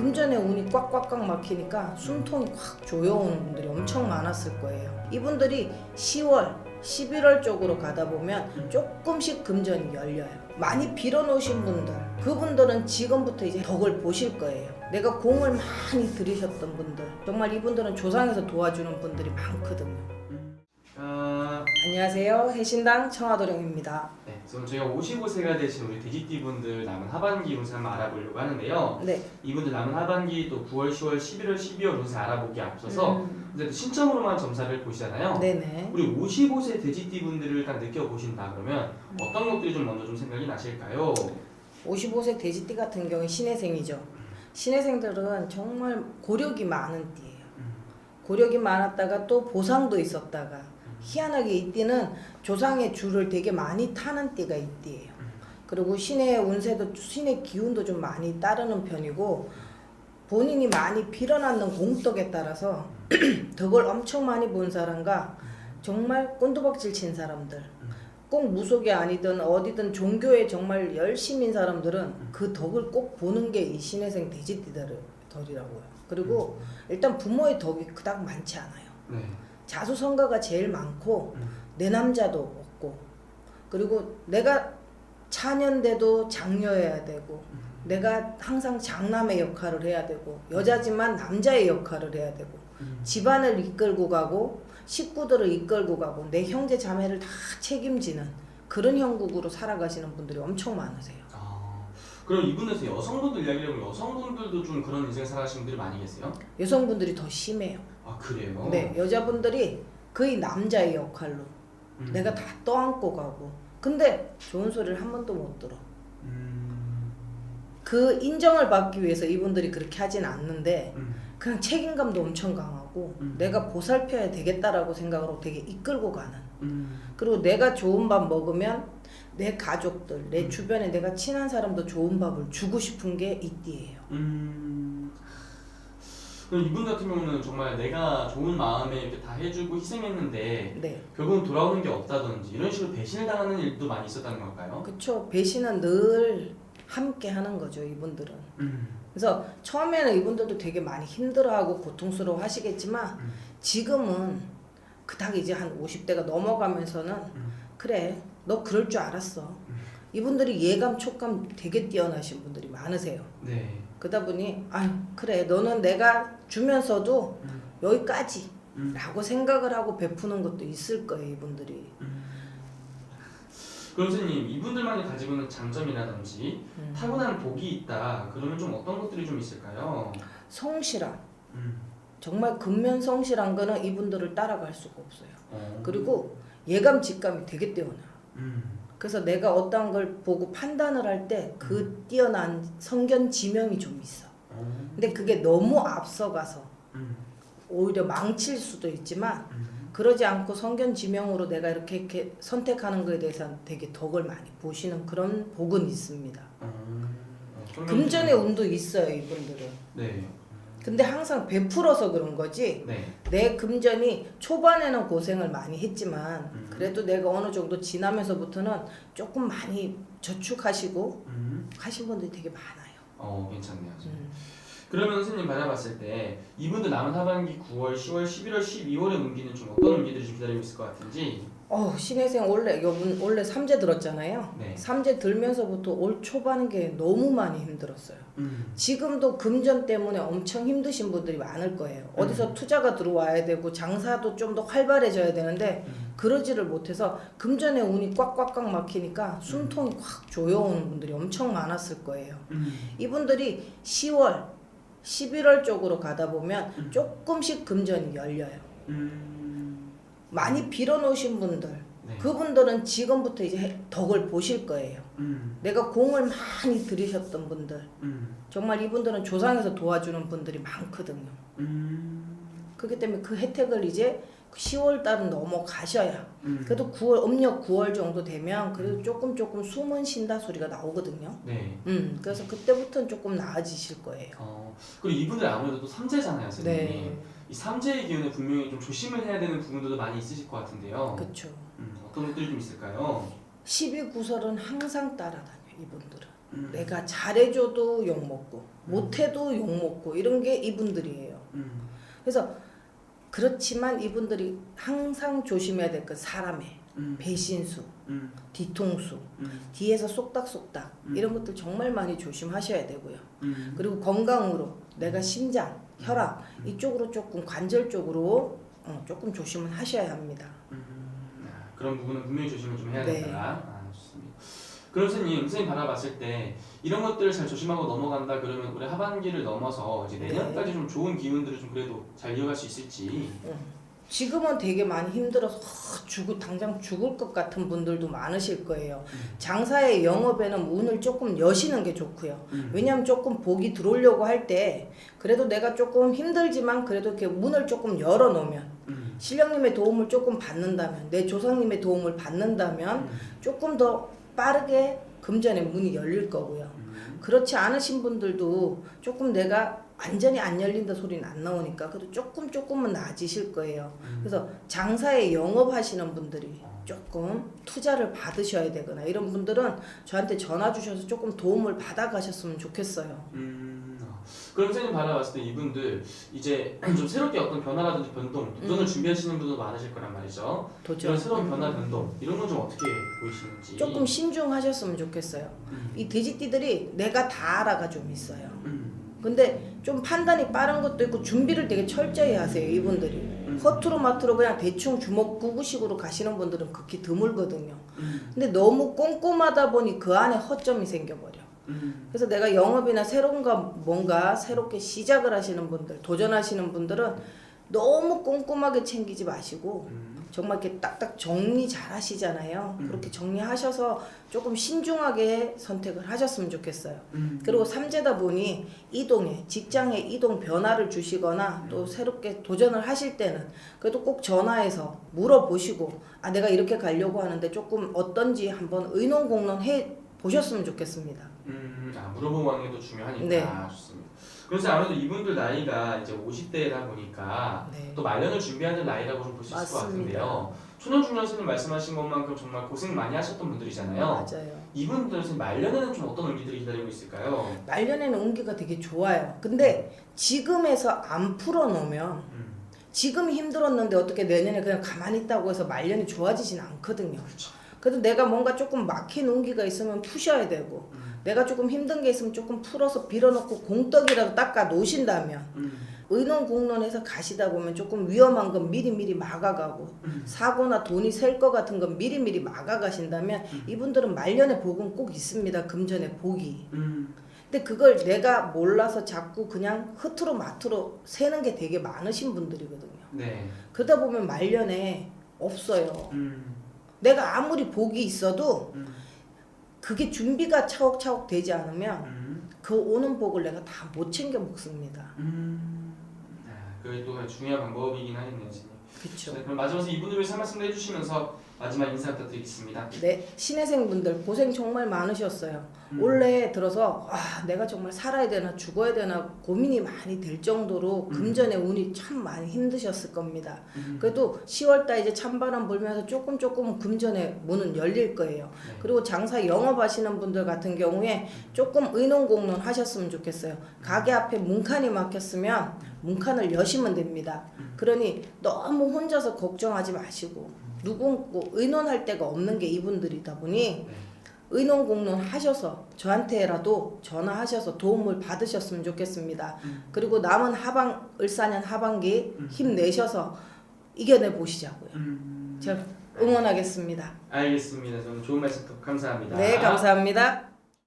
금전에 운이 꽉꽉꽉 막히니까 숨통이 확 조여오는 분들이 엄청 많았을 거예요. 이분들이 10월, 11월 쪽으로 가다 보면 조금씩 금전이 열려요. 많이 빌어놓으신 분들, 그분들은 지금부터 이제 덕을 보실 거예요. 내가 공을 많이 들이셨던 분들, 정말 이분들은 조상에서 도와주는 분들이 많거든요. 아, 안녕하세요. 해신당 청화도령입니다. 네, 그래서 저희가 55세가 되신 우리 돼지띠 분들 남은 하반기 운세 한번 알아보려고 하는데요. 네. 이분들 남은 하반기 또 9월, 10월, 11월, 12월 운세 알아보기 앞서서 음, 이제 또 신청으로만 점사를 보시잖아요. 네네. 우리 55세 돼지띠 분들을 딱 느껴보신다 그러면 어떤 것들이 좀 먼저 좀 생각이 나실까요? 55세 돼지띠 같은 경우에 신해생이죠. 신해생들은 정말 고력이 많은 띠예요. 음. 고력이 많았다가 또 보상도 있었다가 희한하게 이 띠는 조상의 줄을 되게 많이 타는 띠가 이 띠예요. 그리고 신의 운세도 신의 기운도 좀 많이 따르는 편이고 본인이 많이 빌어놨는 공덕에 따라서 덕을 엄청 많이 본 사람과 정말 꼰두박질 친 사람들 꼭 무속이 아니든 어디든 종교에 정말 열심인 사람들은 그 덕을 꼭 보는 게 이 신혜생 돼지띠들이라고요. 그리고 일단 부모의 덕이 그닥 많지 않아요. 네. 자수성가가 제일 많고 음. 내 남자도 없고 그리고 내가 차년돼도 장녀여야 되고 내가 항상 장남의 역할을 해야 되고 여자지만 남자의 역할을 해야 되고 음. 집안을 이끌고 가고 식구들을 이끌고 가고 내 형제 자매를 다 책임지는 그런 형국으로 살아가시는 분들이 엄청 많으세요. 아, 그럼 이분에서 여성분들 이야기를 하면 여성분들도 좀 그런 인생 살아가시는 분들이 많이 계세요? 여성분들이 더 심해요. 아 그래요? 네, 여자분들이 거의 남자의 역할로 음. 내가 다 떠안고 가고 근데 좋은 소리를 한 번도 못 들어. 음. 그 인정을 받기 위해서 이분들이 그렇게 하진 않는데 음. 그냥 책임감도 엄청 강하고 음. 내가 보살펴야 되겠다라고 생각으로 되게 이끌고 가는 음. 그리고 내가 좋은 밥 먹으면 내 가족들 내 음. 주변에 내가 친한 사람도 좋은 밥을 주고 싶은 게 이띠예요 음. 그럼 이분 같은 경우는 정말 내가 좋은 마음에 이렇게 다 해주고 희생했는데 네 결국은 돌아오는 게 없다든지 이런 식으로 배신을 당하는 일도 많이 있었다는 걸까요? 그쵸 배신은 늘 함께 하는 거죠 이분들은 음. 그래서 처음에는 이분들도 되게 많이 힘들어하고 고통스러워 하시겠지만 음. 지금은 그닥 이제 한 50대가 넘어가면서는 음. 그래 너 그럴 줄 알았어 이분들이 예감 촉감 되게 뛰어나신 분들이 많으세요 네. 그러다 보니 아유 그래 너는 내가 주면서도 음. 여기까지 음. 라고 생각을 하고 베푸는 것도 있을 거예요 이분들이 선생님 이분들만이 가지고 있는 장점이라든지 음. 타고난 복이 있다 그러면 좀 어떤 것들이 좀 있을까요? 성실함 음. 정말 근면 성실한 거는 이분들을 따라갈 수가 없어요 어. 그리고 예감 직감이 되게 뛰어나 음. 그래서 내가 어떤 걸 보고 판단을 할 때 그 뛰어난 성견 지명이 좀 있어 어. 근데 그게 너무 앞서가서 음. 오히려 망칠 수도 있지만 음. 그러지 않고 성견 지명으로 내가 이렇게 이렇게 선택하는 거에 대해서는 되게 덕을 많이 보시는 그런 복은 있습니다. 어. 어. 금전의 운도 있어요 이분들은. 네. 근데 항상 베풀어서 그런 거지 네. 내 금전이 초반에는 고생을 많이 했지만 음. 그래도 내가 어느 정도 지나면서부터는 조금 많이 저축하시고 음. 하신 분들이 되게 많아요. 어 괜찮네요. 음. 그러면 선생님 받아봤을 때 이분들 남은 하반기 9월, 10월, 11월, 12월의 운기는 좀 어떤 운기들이 좀 기다리고 있을 것 같은지. 어 신혜생 원래 여분 원래 삼재 들었잖아요. 네. 삼재 들면서부터 올 초반에 너무 많이 힘들었어요. 음. 지금도 금전 때문에 엄청 힘드신 분들이 많을 거예요. 음. 어디서 투자가 들어와야 되고 장사도 좀 더 활발해져야 되는데 음. 그러지를 못해서 금전의 운이 꽉꽉꽉 막히니까 숨통이 확 조여오는 분들이 엄청 많았을 거예요. 음. 이분들이 10월, 11월 쪽으로 가다 보면 음. 조금씩 금전이 열려요. 음. 많이 빌어놓으신 분들, 네. 그분들은 지금부터 이제 덕을 보실 거예요. 음. 내가 공을 많이 들이셨던 분들, 음. 정말 이분들은 조상에서 도와주는 분들이 많거든요. 음. 그렇기 때문에 그 혜택을 이제 10월 달은 넘어가셔야 음. 그래도 9월 음력 9월 정도 되면 그래도 조금 조금 숨은 쉰다 소리가 나오거든요. 네. 음 그래서 그때부터는 조금 나아지실 거예요. 어. 그리고 이분들 아무래도 또 삼재잖아요, 선생님. 네, 이 삼재의 기운에 분명히 좀 조심을 해야 되는 부분들도 많이 있으실 것 같은데요. 그렇죠. 음. 어떤 것들이 좀 있을까요? 12 구설은 항상 따라다녀 이분들은. 음. 내가 잘해줘도 욕 먹고 못해도 욕 먹고 이런 게 이분들이에요. 음. 그래서 그렇지만 이분들이 항상 조심해야 될 건 사람의 음. 배신수, 음. 뒤통수, 음. 뒤에서 쏙닥쏙닥 음. 이런 것들 정말 많이 조심하셔야 되고요. 음. 그리고 건강으로 내가 심장, 혈압 이쪽으로 조금 관절 쪽으로 어, 조금 조심을 하셔야 합니다. 음. 아, 그런 부분은 분명히 조심을 좀 해야 네. 된다. 그럼 선생님, 선생님 바라봤을 때 이런 것들을 잘 조심하고 넘어간다 그러면 올해 하반기를 넘어서 이제 내년까지 좀 좋은 기운들을 좀 그래도 잘 이어갈 수 있을지. 지금은 되게 많이 힘들어서 어, 죽을 당장 죽을 것 같은 분들도 많으실 거예요. 장사의 영업에는 운을 조금 여시는 게 좋고요. 음. 왜냐하면 조금 복이 들어오려고 할 때 그래도 내가 조금 힘들지만 그래도 이렇게 문을 조금 열어 놓으면 음. 신령님의 도움을 조금 받는다면 내 조상님의 도움을 받는다면 음. 조금 더 빠르게 금전의 문이 열릴 거고요. 음. 그렇지 않으신 분들도 조금 내가 완전히 안 열린다 소리는 안 나오니까 그래도 조금 조금은 나아지실 거예요. 음. 그래서 장사에 영업하시는 분들이 조금 투자를 받으셔야 되거나 이런 분들은 저한테 전화 주셔서 조금 도움을 받아 가셨으면 좋겠어요. 음, 어. 그럼 선생님 바라봤을 때 이분들 이제 좀 새롭게 어떤 변화라든지 변동, 도전을 음. 준비하시는 분도 많으실 거란 말이죠. 도전. 이런 새로운 변화, 변동 이런 건 좀 어떻게 보이시는지. 조금 신중하셨으면 좋겠어요. 음. 이 돼지띠들이 내가 다 알아가 좀 있어요. 음. 근데 좀 판단이 빠른 것도 있고 준비를 되게 철저히 하세요 이분들이 음. 허투루 마투루 그냥 대충 주먹 구구식으로 가시는 분들은 극히 드물거든요 음. 근데 너무 꼼꼼하다 보니 그 안에 허점이 생겨버려 음. 그래서 내가 영업이나 새로운 거 뭔가 새롭게 시작을 하시는 분들 도전하시는 분들은 너무 꼼꼼하게 챙기지 마시고 음. 정말 이렇게 딱딱 정리 잘 하시잖아요 음. 그렇게 정리하셔서 조금 신중하게 선택을 하셨으면 좋겠어요 음. 그리고 삼재다 보니 이동에 직장의 이동 변화를 주시거나 또 새롭게 도전을 하실 때는 그래도 꼭 전화해서 물어보시고 아 내가 이렇게 가려고 하는데 조금 어떤지 한번 의논공론 해 보셨으면 좋겠습니다. 음, 아, 물어보고 하는 게또 중요하니까 네. 좋습니다. 그래서 아무래도 이분들 나이가 이제 50대다 보니까 네. 또 말년을 준비하는 나이라고 좀 볼 수 있을 것 맞습니다. 같은데요. 초년 중년 선생님 말씀하신 것만큼 정말 고생 많이 하셨던 분들이잖아요. 맞아요. 이분들 선생님 말년에는 좀 어떤 의미들이 기다리고 있을까요? 말년에는 운기가 되게 좋아요. 근데 지금에서 안 풀어놓으면 음, 지금 힘들었는데 어떻게 내년에 그냥 가만히 있다고 해서 말년이 좋아지진 않거든요. 그렇죠. 그래도 내가 뭔가 조금 막힌 운기가 있으면 푸셔야 되고 음, 내가 조금 힘든 게 있으면 조금 풀어서 빌어놓고 공떡이라도 닦아 놓으신다면 음, 의논 공론해서 가시다 보면 조금 위험한 건 미리미리 막아가고 음. 사고나 돈이 셀 것 같은 건 미리미리 막아가신다면 음. 이분들은 말년의 복은 꼭 있습니다. 금전의 복이. 음, 근데 그걸 내가 몰라서 자꾸 그냥 흐트로 마트로 세는 게 되게 많으신 분들이거든요. 네. 그러다 보면 말년에 없어요. 음, 내가 아무리 복이 있어도 음, 그게 준비가 차곡차곡 되지 않으면 음, 그 오는 복을 내가 다 못 챙겨 먹습니다. 음. 아, 그게 또 중요한 방법이긴 하겠네요. 그렇죠. 네, 그럼 마지막으로 이분들 위해서 한 말씀 해주시면서 마지막 인사 부탁드리겠습니다. 네, 신혜생분들 고생 정말 많으셨어요. 음. 올해 들어서 아, 내가 정말 살아야 되나 죽어야 되나 고민이 많이 될 정도로 음. 금전의 운이 참 많이 힘드셨을 겁니다. 음. 그래도 10월달 이제 찬바람 불면서 조금 조금 금전의 문은 열릴 거예요. 네. 그리고 장사 영업하시는 분들 같은 경우에 조금 의논공론 하셨으면 좋겠어요. 가게 앞에 문칸이 막혔으면 문칸을 여시면 됩니다. 그러니 너무 혼자서 걱정하지 마시고 누구 의논할 데가 없는 게 이분들이다 보니 네. 의논 공론 하셔서 저한테라도 전화하셔서 도움을 받으셨으면 좋겠습니다. 음. 그리고 남은 하반 을사년 하반기 음. 힘내셔서 이겨내 보시자고요. 음. 제가 응원하겠습니다. 알겠습니다. 저는 좋은 말씀 감사합니다. 네, 감사합니다.